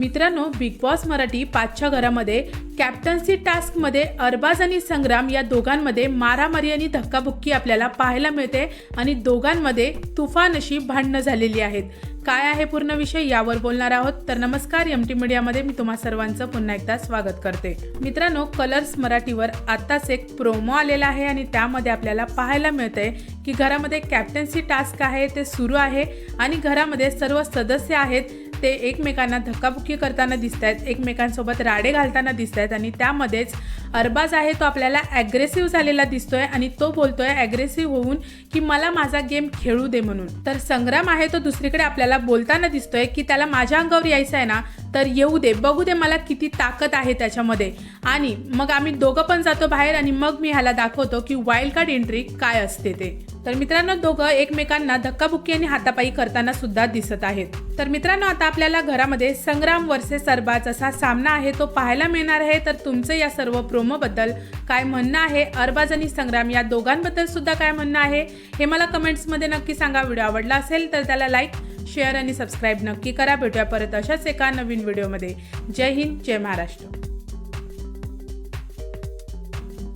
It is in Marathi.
मित्रांनो बिग बॉस मराठी पाचच्या घरामध्ये कॅप्टन्सी टास्कमध्ये अरबाज आणि संग्राम या दोघांमध्ये मारामारी आणि धक्काबुक्की आपल्याला पाहायला मिळते आणि दोघांमध्ये तुफान अशी भांडणं झालेली आहेत. काय आहे पूर्ण विषय यावर बोलणार आहोत. तर नमस्कार एम टी मीडियामध्ये मी तुम्हा सर्वांचं पुन्हा एकदा स्वागत करते. मित्रांनो कलर्स मराठीवर आत्ताच एक प्रोमो आलेला आहे आणि त्यामध्ये आपल्याला पाहायला मिळतंय की घरामध्ये कॅप्टन्सी टास्क आहे ते सुरू आहे आणि घरामध्ये सर्व सदस्य आहेत. ते एकमेकांना धक्काबुक्की करताना दिसत आहेत एकमेकांसोबत राडे घालताना दिसत आहेत आणि त्यामध्येच अरबाज आहे तो आपल्याला ॲग्रेसिव्ह झालेला दिसतोय आणि तो बोलतोय ॲग्रेसिव्ह होऊन की मला माझा गेम खेळू दे म्हणून. तर संग्राम आहे तो दुसरीकडे आपल्याला बोलताना दिसतोय की त्याला माझ्या अंगावर यायचं आहे ना तर येऊ दे बघू दे मला किती ताकद आहे त्याच्यामध्ये. आणि मग आम्ही दोघं पण जातो बाहेर आणि मग मी ह्याला दाखवतो की वाईल्ड कार्ड एंट्री काय असते ते. तर मित्रांनो दोघं एकमेकांना धक्काबुक्की आणि हातापायी करताना सुद्धा दिसत आहेत. तर मित्रांनो आता आपल्याला घरामध्ये संग्राम वर्सेस सरबाज असा सामना आहे तो पाहायला मिळणार आहे. तर तुमचं या सर्व प्रोमोबद्दल काय म्हणणं आहे अरबाज आणि संग्राम या दोघांबद्दल सुद्धा काय म्हणणं आहे हे मला कमेंट्समध्ये नक्की सांगा. व्हिडिओ आवडला असेल तर त्याला लाईक शेअर आणि सबस्क्राईब नक्की करा. भेटूया परत अशाच एका नवीन व्हिडिओमध्ये. जय हिंद जय महाराष्ट्र.